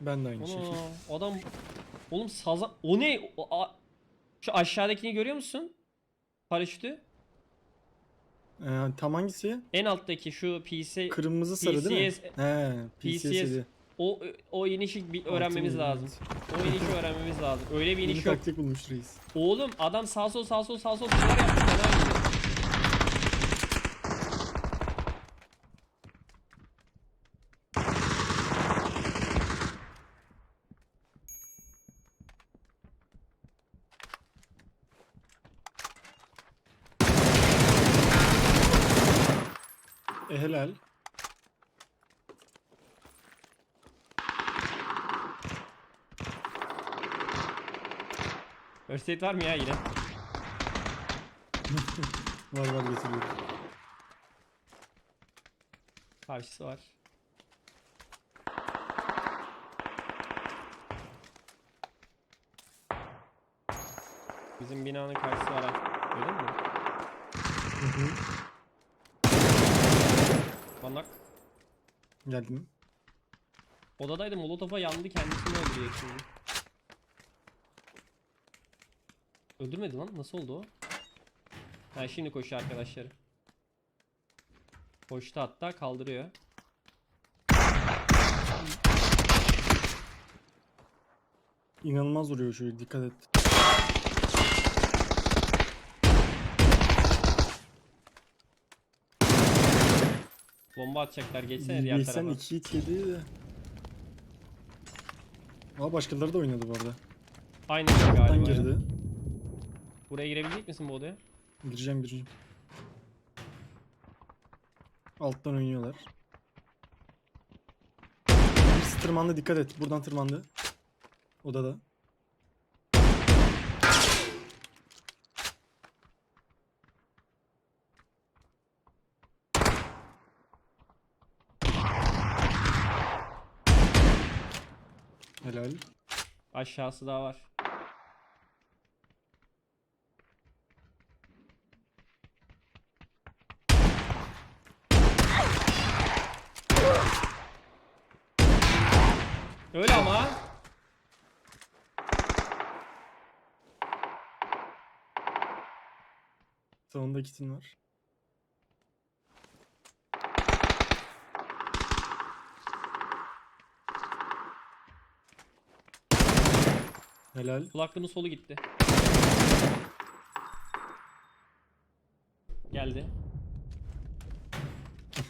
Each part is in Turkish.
Ben de aynı şekilde. Ana adam oğlum sazan o ne? O, a- Şu aşağıdakini görüyor musun? Paraşütü. Ee, tam hangisi? En alttaki şu PC Kırmızı sarı değil mi? PCS He, PCS. PCS. o o inişi bir öğrenmemiz Altın lazım. O inişi öğrenmemiz lazım. Öyle bir Yeni iniş yok. taktik bulmuş reis. Oğlum adam sağ sol sağ sol sağ sol şeyler yaptı fena gidiyor. E helal. First aid var mı ya yine? Var var getiriyor. Karşısı var. Bizim binanın karşısı var. Öyle mi? Hı hı. Bandak. Geldim. Odadaydı Molotof'a yandı kendisini öldürüyor şimdi. Öldürmedi lan nasıl oldu o? Ha şimdi koşuyor arkadaşları. Koştu hatta kaldırıyor. İnanılmaz vuruyor şöyle dikkat et. Bomba atacaklar geçsene diğer Geçsen tarafa. 2 hit yedi de. Aa başkaları da oynadı bu arada. Aynı şey Alttan galiba. girdi. Buraya girebilecek misin bu odaya? Gireceğim gireceğim. Alttan oynuyorlar. Birisi tırmandı dikkat et. Buradan tırmandı. Odada. Helal. Aşağısı daha var. Öyle ama. Sonunda kitin var. Helal. Kulaklığımın solu gitti. Geldi.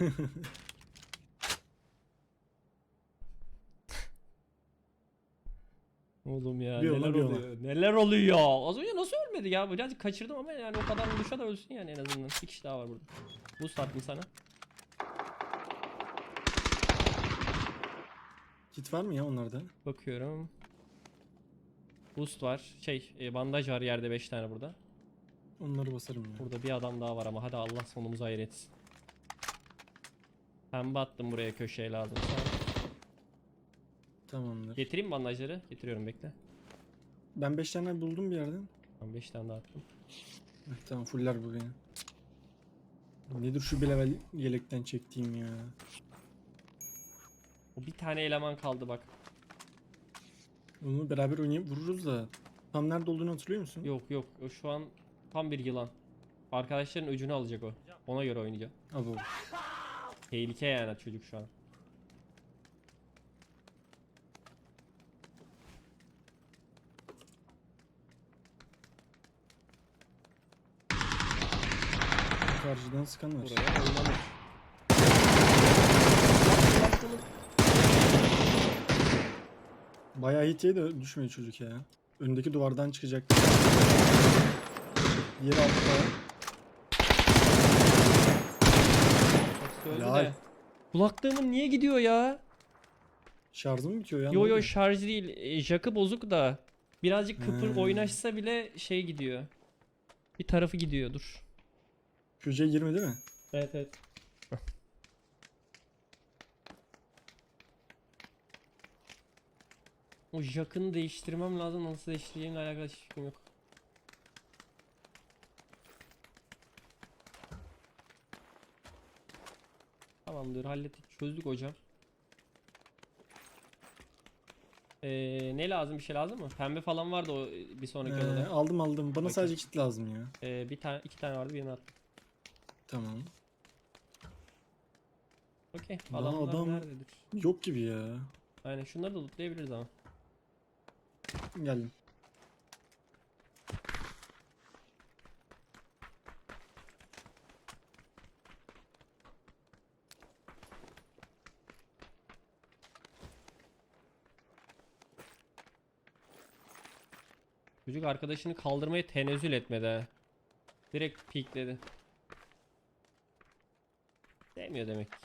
Oğlum ya Bir ona, neler bir ona. oluyor? Neler oluyor? Az önce nasıl ölmedi ya? Birazcık kaçırdım ama yani o kadar vuruşa da ölsün yani en azından. Bir kişi daha var burada. Boost attım sana. Kit var mı ya onlarda? Bakıyorum. Boost var. Şey, e, bandaj var yerde 5 tane burada. Onları basarım ya. Burada bir adam daha var ama hadi Allah sonumuzu hayır etsin. Pembe attım buraya köşeye lazım. Tamamdır. Getireyim mi bandajları? Getiriyorum bekle. Ben 5 tane buldum bir yerden. Tamam 5 tane daha attım. Tamam fuller bu beni. Nedir şu bir level yelekten çektiğim ya. O bir tane eleman kaldı bak. Onu beraber oynayıp vururuz da. Tam nerede olduğunu hatırlıyor musun? Yok yok o şu an tam bir yılan. Arkadaşların öcünü alacak o. Ona göre oynayacağım. Abo. Tehlike yani çocuk şu an. Karşıdan sıkan var. Buraya oynanır. Bayağı hit de düşmüyor çocuk ya. Öndeki duvardan çıkacak. Diğeri altta. Helal. de. Kulaklığımın niye gidiyor ya? Şarjı mı bitiyor ya? Yo yo şarj değil. E, Jack'ı bozuk da. Birazcık kıpır Hmm. oynaşsa bile şey gidiyor. Bir tarafı gidiyor dur. QC 20 değil mi? Evet evet. O Jack'ını değiştirmem lazım. Nasıl değiştireceğimle alakalı hiçbir fikrim yok. Tamamdır hallettik çözdük hocam. Ee, ne lazım bir şey lazım mı? Pembe falan vardı o bir sonraki Ee, odada. aldım aldım. Bana Okey. sadece kit lazım ya. Ee, bir tane iki tane vardı birini attım. Tamam. Okey. Adamlar adam- nerededir? Yok gibi ya. Aynen şunları da lootlayabiliriz ama. Geldim. Çocuk arkadaşını kaldırmaya tenezzül etmedi ha. Direkt pikledi. Sevmiyor demek ki.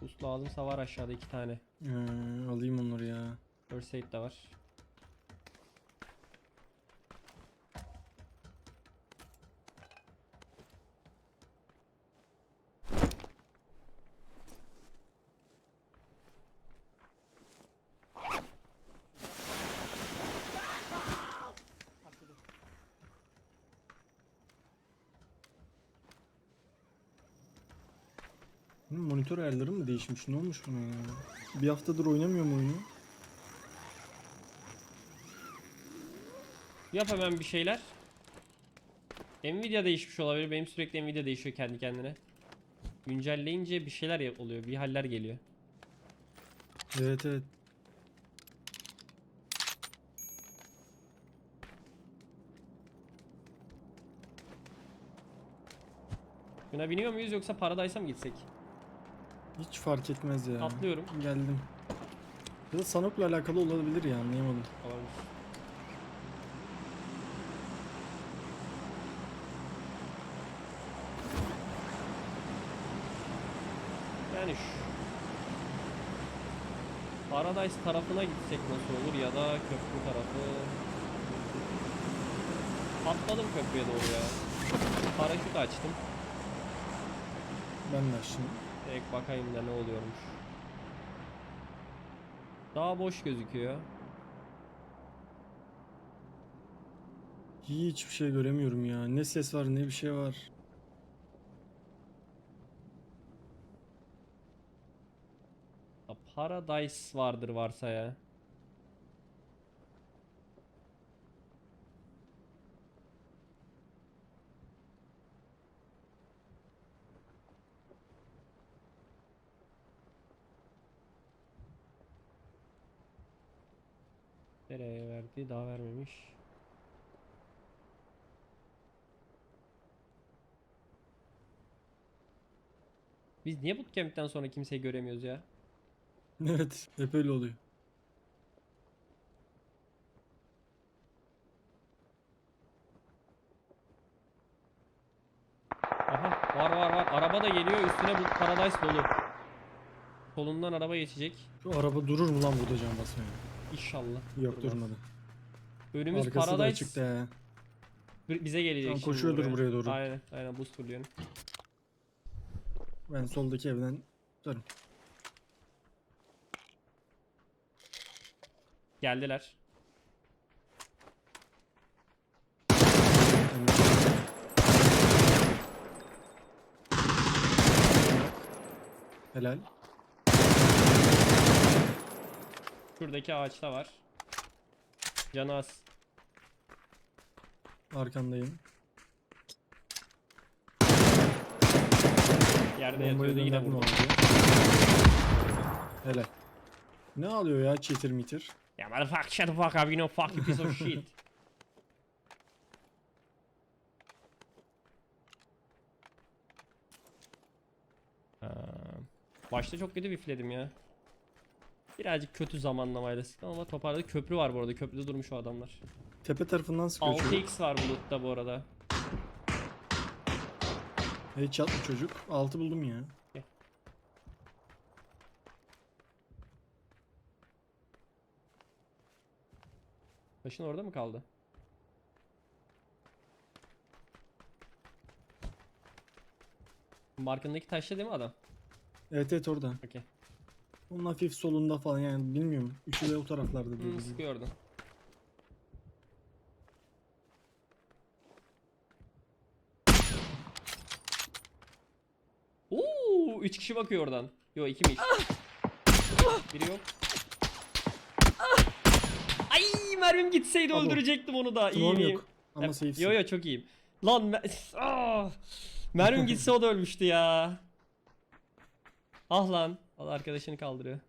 Boost lazımsa var aşağıda iki tane. Ee, alayım onları ya. First aid de var. Monitör ayarları mı değişmiş? Ne olmuş buna ya? Bir haftadır oynamıyorum oyunu. Yap hemen bir şeyler. Nvidia değişmiş olabilir. Benim sürekli Nvidia değişiyor kendi kendine. Güncelleyince bir şeyler oluyor. Bir haller geliyor. Evet evet. Buna biniyor muyuz yoksa Paradise'a mı gitsek? Hiç fark etmez ya. Atlıyorum. Geldim. Ya da Sanok'la alakalı olabilir ya anlayamadım. Olabilir. Yani şu Paradise tarafına gitsek nasıl olur ya da köprü tarafı Atladım köprüye doğru ya Paraşüt açtım Ben de şimdi. Direkt bakayım da ne oluyormuş Daha boş gözüküyor Hiçbir şey göremiyorum ya. Ne ses var ne bir şey var. Paradise vardır varsa ya. Nereye verdi? Daha vermemiş. Biz niye bootcamp'ten sonra kimseyi göremiyoruz ya? Evet hep öyle oluyor. Aha var var var. Araba da geliyor üstüne bu Paradise dolu. Solundan araba geçecek. Şu araba durur mu lan burada can basmaya? İnşallah. Yok Durmaz. durmadı. Önümüz Arkası da Paradise açıkta ya. bi- bize gelecek Tam şimdi koşuyordur buraya doğru. Aynen aynen boost fulluyorum. Ben soldaki evden tutarım. Geldiler. Helal. Şuradaki ağaçta var. Canı az. Arkandayım. Yerde yatıyordu yine gönderdim vurdu. abi. Helal. Ne alıyor ya cheater meter? Ya motherfucker shut the fuck up you know fuck you piece of shit. Ha, Başta çok kötü bifledim ya. Birazcık kötü zamanlamayla sıktım ama toparladı. Köprü var bu arada. Köprüde durmuş o adamlar. Tepe tarafından sıkıyor çocuk. 6x var bu lootta bu arada. Headshot mı çocuk? 6 buldum ya. Başın orada mı kaldı? Markındaki taşta değil mi adam? Evet evet orada. Okey. Onun hafif solunda falan yani bilmiyorum. Üçü de o taraflarda diye. Hmm, sıkıyor oradan. Oo, üç kişi bakıyor oradan. Yo iki mi? Biri yok. Ay mermim gitseydi Adam. öldürecektim onu da. İyiyim Drone yok. Ama safe'sin. Yo yo çok iyiyim. Lan me ah! mermim gitse o da ölmüştü ya. Ah lan. Allah arkadaşını kaldırıyor.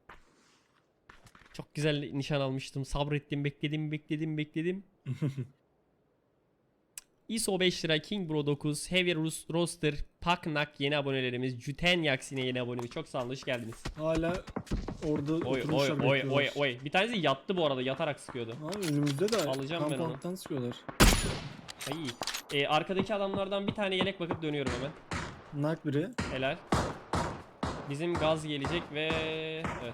Çok güzel nişan almıştım. Sabrettim, bekledim, bekledim, bekledim. ISO 5 lira, King Bro 9, Heavy Rus- Roaster, Paknak yeni abonelerimiz, Juten Yax yine yeni abonemiz. Çok sağ olun, hoş geldiniz. Hala orada Oy oy oy oy oy. Bir tanesi yattı bu arada, yatarak sıkıyordu. Abi önümüzde de Alacağım ben onu. sıkıyorlar. Ay. Ee, arkadaki adamlardan bir tane yelek bakıp dönüyorum hemen. Nak biri. Helal. Bizim gaz gelecek ve evet.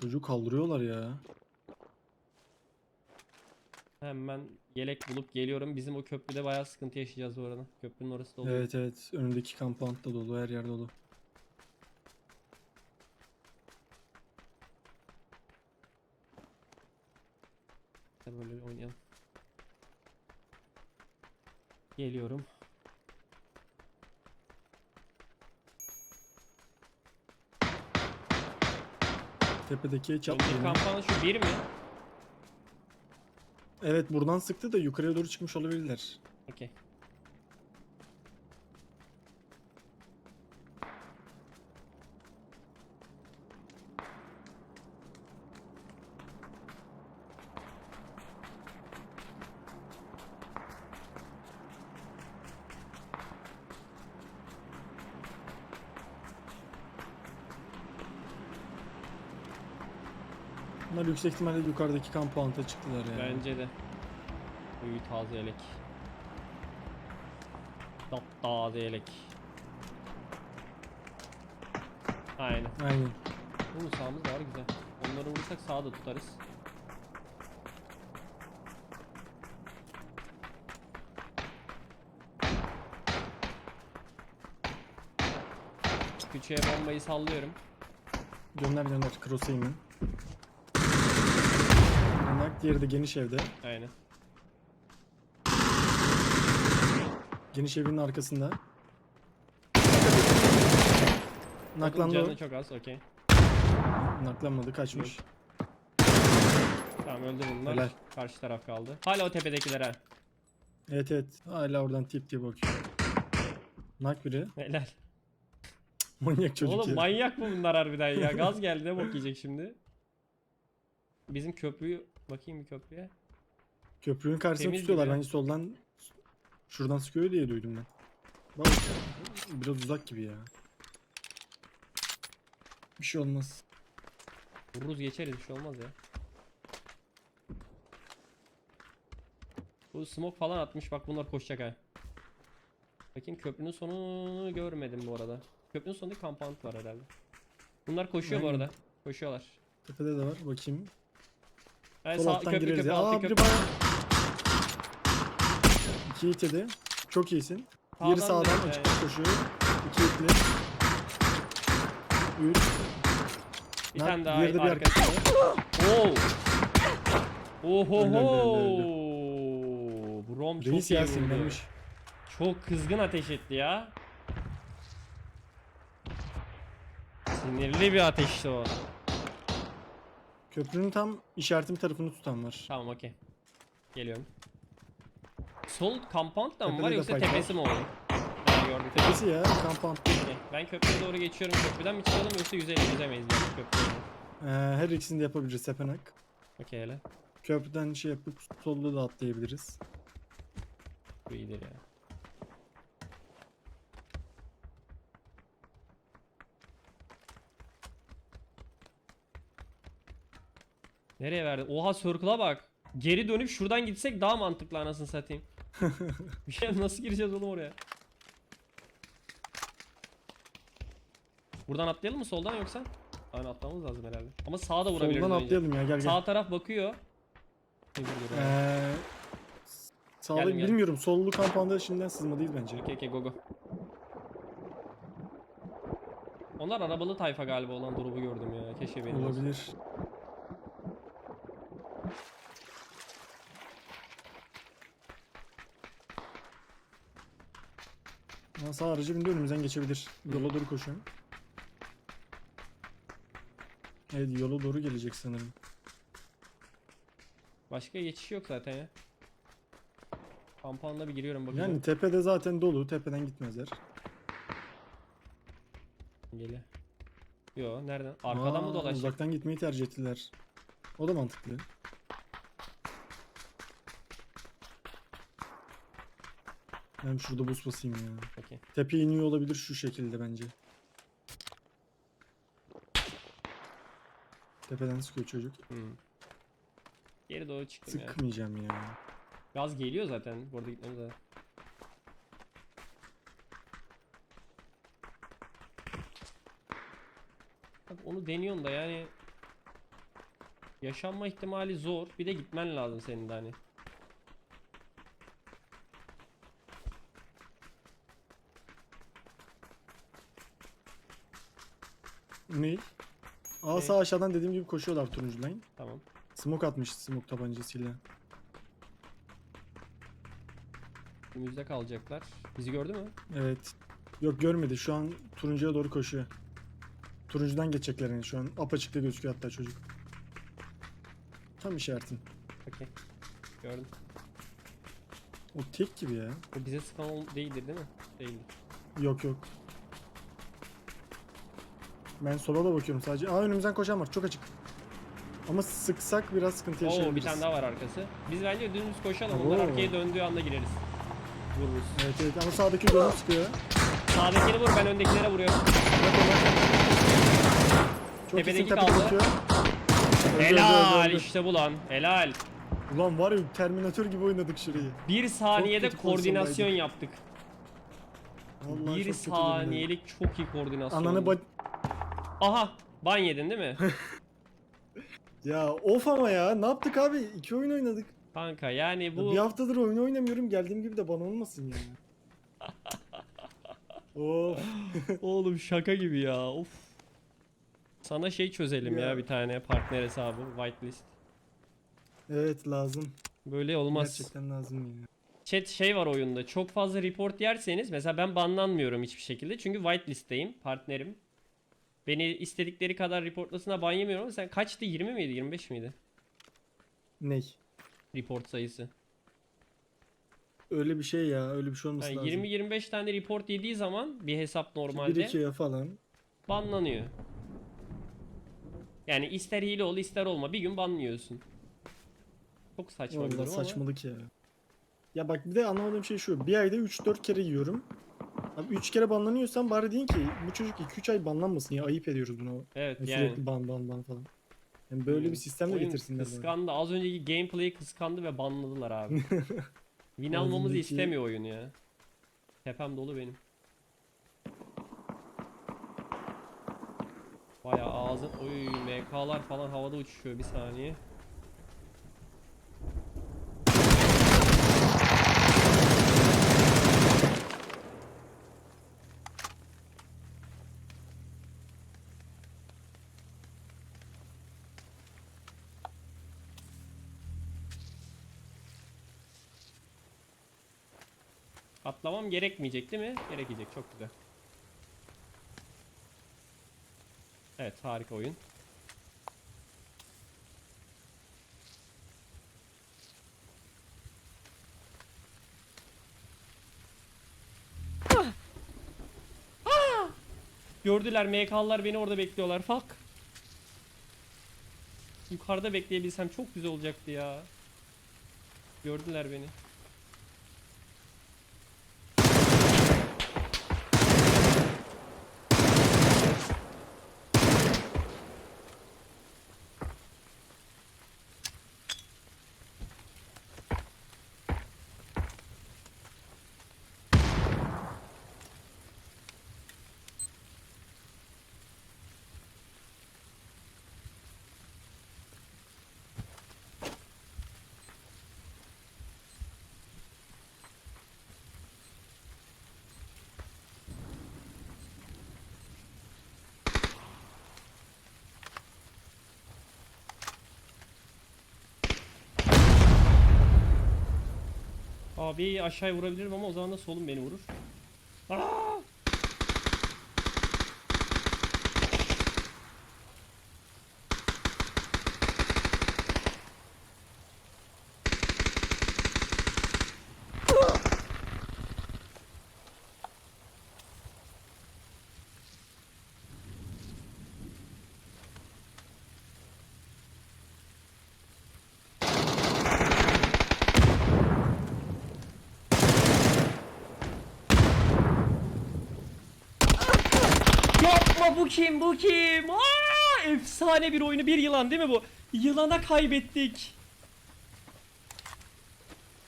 Çocuğu kaldırıyorlar ya. Hemen yelek bulup geliyorum. Bizim o köprüde bayağı sıkıntı yaşayacağız bu arada. Köprünün orası dolu. Evet evet. Önündeki compound da dolu. Her yer dolu. Böyle oynayalım. Geliyorum. Tepedeki yapmıyor. kampanya şu bir mi? Evet buradan sıktı da yukarıya doğru çıkmış olabilirler. Okey. Yüksek ihtimalle yukarıdaki compound'a çıktılar ya. Bence de. Uyu taze yelek. Tap taze yelek. Aynen. Aynen. Bunun sağımız var güzel. Onları vurursak sağda tutarız. Küçüğe bombayı sallıyorum. Gönder gönder. Cross aim'in. Diğeri de geniş evde. Aynen. Geniş evinin arkasında. Naklandı o. canı çok az okey. Naklanmadı kaçmış. Tamam öldü bunlar. Helal. Karşı taraf kaldı. Hala o tepedekiler ha. Evet evet. Hala oradan tip diye bakıyor. Nak biri. Helal. Manyak çocuk Oğlum ya. manyak mı bunlar harbiden ya? Gaz geldi ne bok yiyecek şimdi? Bizim köprüyü bakayım bir köprüye. Köprünün karşısına Temiz tutuyorlar. gibi. Bence soldan şuradan sıkıyor diye duydum ben. Bak biraz uzak gibi ya. Bir şey olmaz. Vururuz geçeriz bir şey olmaz ya. Bu smoke falan atmış bak bunlar koşacak ha. Bakayım köprünün sonunu görmedim bu arada. Köprünün sonunda compound var herhalde. Bunlar koşuyor bu Aynen. arada. Koşuyorlar. Tepede de var. Bakayım. Yani Sol sağ, alttan köprü gireriz köprü ya. altı Aa biri köprü. bana. İki itedi. Çok iyisin. Diğeri Sağdan sağdan da- açık koşuyor. İki itli. Üç. Bir tane daha diğeri de bir arkasında. Oo. Oho Öldü, öldü, Bu Rom çok Reis iyi ya vurdu. sinirlenmiş. Çok kızgın ateş etti ya. Sinirli bir ateşti o. Köprünün tam işaretim tarafını tutan var. Tamam okey. Geliyorum. Sol compound da mı Tepede var de yoksa fight tepesi mi oluyor? Ha gördüm. Tepesi ya. Compound. Okey. Ben köprüye doğru geçiyorum. Köprüden mi çıkalım yoksa yüzeyle yüzemeyiz yani köprüye. Ee, her ikisini de yapabiliriz. Sepenak. Okey hele. Köprüden şey yapıp solda da atlayabiliriz. Bu iyidir ya. Nereye verdi? Oha circle'a bak. Geri dönüp şuradan gitsek daha mantıklı anasını satayım. Bir şey nasıl gireceğiz oğlum oraya? Buradan atlayalım mı soldan yoksa? Aynen atlamamız lazım herhalde. Ama sağa da vurabiliriz Soldan önce. atlayalım ya gel gel. Sağ taraf bakıyor. Dur, dur, dur. Ee, sağda Geldim, geldim. bilmiyorum. Sollu kampanda şimdiden sızmalıyız bence. Okey okey go go. Onlar arabalı tayfa galiba olan drop'u gördüm ya. Keşke benim. Olabilir. Ama sağ aracı bindi önümüzden geçebilir. Yola doğru koşuyorum. Evet yola doğru gelecek sanırım. Başka geçiş yok zaten ya. Kampanda bir giriyorum bakacağım. Yani tepede zaten dolu. Tepeden gitmezler. Geliyor. Yo nereden? Arkadan mı Aa, dolaşacak? Uzaktan gitmeyi tercih ettiler. O da mantıklı. Ben şurada buz basayım ya. Peki. Tepe iniyor olabilir şu şekilde bence. Tepeden sıkıyor çocuk. Hmm. Geri doğru çıktım ya. Sıkmayacağım ya. Gaz geliyor zaten. Bu arada gitmemiz lazım. Bak onu deniyorsun da yani yaşanma ihtimali zor. Bir de gitmen lazım senin de hani. Ne? Aa sağ aşağıdan dediğim gibi koşuyorlar turuncu line. Tamam. Smoke atmış smoke tabancasıyla. Önümüzde kalacaklar. Bizi gördü mü? Evet. Yok görmedi. Şu an turuncuya doğru koşuyor. Turuncudan geçecekler yani şu an. Apaçıkta gözüküyor hatta çocuk. Tam işaretin. Okey. Gördüm. O tek gibi ya. O bize sıkan ol- değildir değil mi? Değildir. Yok yok. Ben sola da bakıyorum sadece. Aa önümüzden koşan var. Çok açık. Ama sıksak biraz sıkıntı Oo yaşayabiliriz. bir tane daha var arkası. Biz bence dümdüz koşalım. Onlar Oo. arkaya döndüğü anda gireriz. Vururuz. Evet evet ama sağdaki dönüp sıkıyor. Sağdakini vur ben öndekilere vuruyorum. Çok Tepedeki kaldı. bakıyor. Helal işte bulan. Helal. Ulan var ya Terminator gibi oynadık şurayı. Bir saniyede kötü koordinasyon pozisyondaydık. yaptık. Vallahi bir çok kötü saniyelik çok iyi koordinasyon. Ananı ba- Aha ban yedin değil mi? Ya of ama ya ne yaptık abi? İki oyun oynadık. Kanka yani Ya bu Bir haftadır oyun oynamıyorum geldiğim gibi de bana olmasın ya. of. oğlum şaka gibi ya. Of. Sana şey çözelim ya, Ya. bir tane partner hesabı whitelist. Evet lazım. Böyle olmaz. Gerçekten lazım ya. Chat şey var oyunda. Çok fazla report yerseniz mesela ben banlanmıyorum hiçbir şekilde. Çünkü whitelist'teyim. Partnerim. Beni istedikleri kadar reportlasına ban yemiyorum ama sen kaçtı? 20 miydi? 25 miydi? Ney? Report sayısı. Öyle bir şey ya öyle bir şey olması Yani lazım. 20-25 tane report yediği zaman bir hesap normalde 1 2'ye falan. banlanıyor. Yani ister hile ol ister olma bir gün banlıyorsun. Çok saçma bir Vallahi durum ama. saçmalık ya. Ya bak bir de anlamadığım şey şu. Bir ayda 3-4 kere yiyorum. Abi 3 kere banlanıyorsan bari deyin ki bu çocuk 2-3 ay banlanmasın ya ayıp ediyoruz buna. Evet Yani yani. Sürekli ban ban ban falan. Yani böyle bir sistem de Oyun getirsinler. Kıskandı. Az önceki gameplay'i kıskandı ve banladılar abi. Win almamızı Ağzındaki- istemiyor oyun ya. Tepem dolu benim. Bayağı ağzın oy MK'lar falan havada uçuşuyor bir saniye. Atlamam gerekmeyecek değil mi? Gerekecek çok güzel. Evet harika oyun. Gördüler MK'lılar beni orada bekliyorlar. Fuck. Yukarıda bekleyebilsem çok güzel olacaktı ya. Gördüler beni. Abi aşağıya vurabilirim ama o zaman da solum beni vurur. Aa! Bu kim bu kim? Aa, efsane bir oyunu bir yılan değil mi bu? Yılana kaybettik.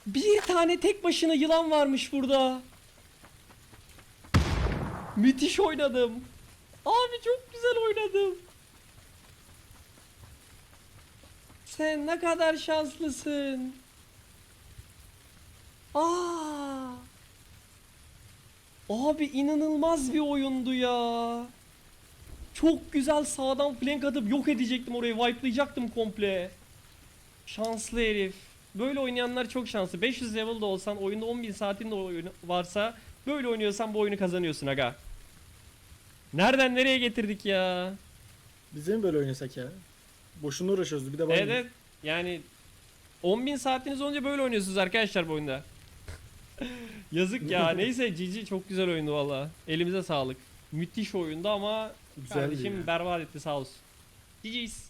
Bir tane tek başına yılan varmış burada. Müthiş oynadım. Abi çok güzel oynadım. Sen ne kadar şanslısın. Aa! Abi inanılmaz bir oyundu ya. Çok güzel sağdan flank atıp yok edecektim orayı. Wipe'layacaktım komple. Şanslı herif. Böyle oynayanlar çok şanslı. 500 level'da olsan oyunda 10.000 saatin de varsa böyle oynuyorsan bu oyunu kazanıyorsun aga. Nereden nereye getirdik ya? Biz de mi böyle oynasak ya? Boşuna uğraşıyoruz bir de bana. Evet evet. Yani 10.000 saatiniz olunca böyle oynuyorsunuz arkadaşlar bu oyunda. Yazık ya. Neyse GG çok güzel oyundu valla. Elimize sağlık. Müthiş oyundu ama Güzeldi kardeşim ya. berbat etti sağ olsun. GG's.